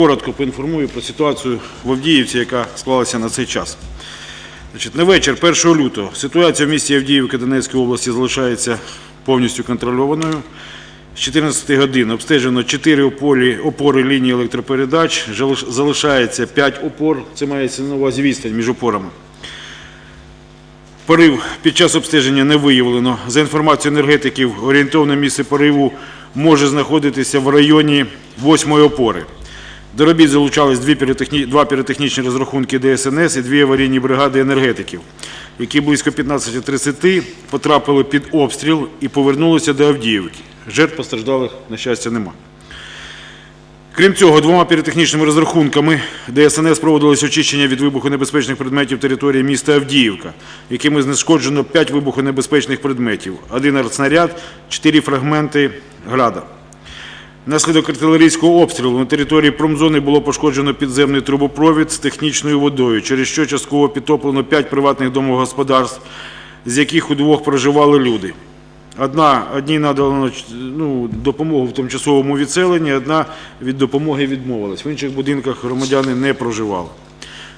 Коротко поінформую про ситуацію в Авдіївці, яка склалася на цей час. Значить, на вечір 1 лютого ситуація в місті Авдіївка Донецької області залишається повністю контрольованою. З 14 годин обстежено 4 опорі, опори лінії електропередач, залишається 5 опор, це мається на увазі відстань між опорами. Порив під час обстеження не виявлено. За інформацією енергетиків, орієнтовне місце пориву може знаходитися в районі 8 опори. До робіт залучались дві піротехні... два піротехнічні розрахунки ДСНС і дві аварійні бригади енергетиків, які близько 15.30 потрапили під обстріл і повернулися до Авдіївки. Жертв постраждалих, на щастя, нема. Крім цього, двома піротехнічними розрахунками ДСНС проводилось очищення від вибухонебезпечних предметів території міста Авдіївка, якими знешкоджено 5 вибухонебезпечних предметів, один артснаряд, 4 фрагменти града. Внаслідок артилерійського обстрілу на території промзони було пошкоджено підземний трубопровід з технічною водою, через що частково підтоплено 5 приватних домогосподарств, з яких у двох проживали люди. Одна, одній надано ну, допомогу в тимчасовому відселенні, одна від допомоги відмовилась. В інших будинках громадяни не проживали.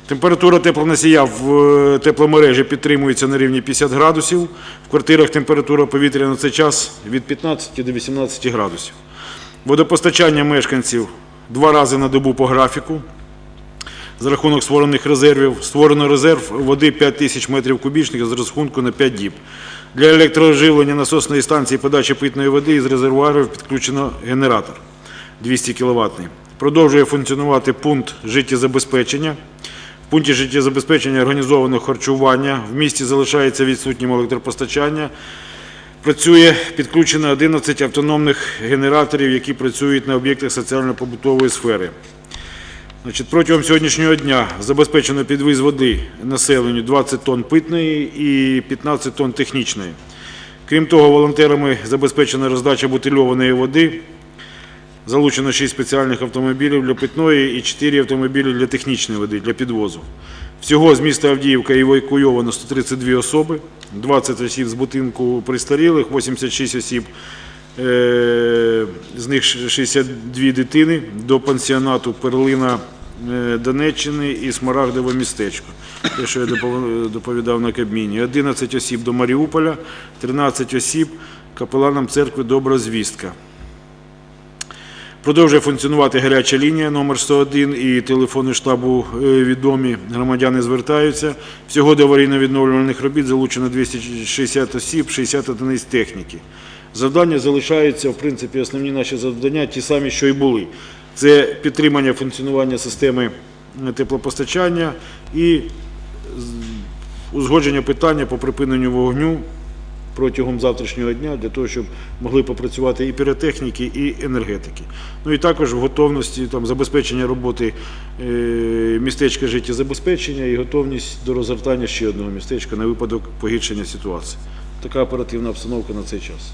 Температура теплоносія в е, тепломережі підтримується на рівні 50 градусів. В квартирах температура повітря на цей час від 15 до 18 градусів. Водопостачання мешканців два рази на добу по графіку. За рахунок створених резервів створено резерв води 5 тисяч метрів кубічних з розрахунку на 5 діб. Для електроживлення насосної станції подачі питної води із резервуарів підключено генератор 200 кВт. Продовжує функціонувати пункт життєзабезпечення. В пункті життєзабезпечення організовано харчування. В місті залишається відсутнім електропостачання. Працює підключено 11 автономних генераторів, які працюють на об'єктах соціально-побутової сфери. Значить, протягом сьогоднішнього дня забезпечено підвіз води населенню 20 тонн питної і 15 тонн технічної. Крім того, волонтерами забезпечена роздача бутильованої води. Залучено 6 спеціальних автомобілів для питної і 4 автомобілі для технічної води, для підвозу. Всього з міста Авдіївка евакуйовано 132 особи, 20 осіб з будинку престарілих, 86 осіб, е, з них 62 дитини до пансіонату Перлина е, Донеччини і Смарагдове містечко. Те, що я допов- доповідав на Кабміні. 11 осіб до Маріуполя, 13 осіб капеланам церкви Добра звістка. Продовжує функціонувати гаряча лінія номер 101 і телефони штабу е, відомі. Громадяни звертаються. Всього до аварійно-відновлювальних робіт залучено 260 осіб, 60 одиниць техніки. Завдання залишаються, в принципі, основні наші завдання ті самі, що і були. Це підтримання функціонування системи е, теплопостачання і узгодження питання по припиненню вогню протягом завтрашнього дня для того, щоб могли попрацювати і піротехніки, і енергетики. Ну і також в готовності там, забезпечення роботи е, містечка життєзабезпечення і готовність до розгортання ще одного містечка на випадок погіршення ситуації. Така оперативна обстановка на цей час.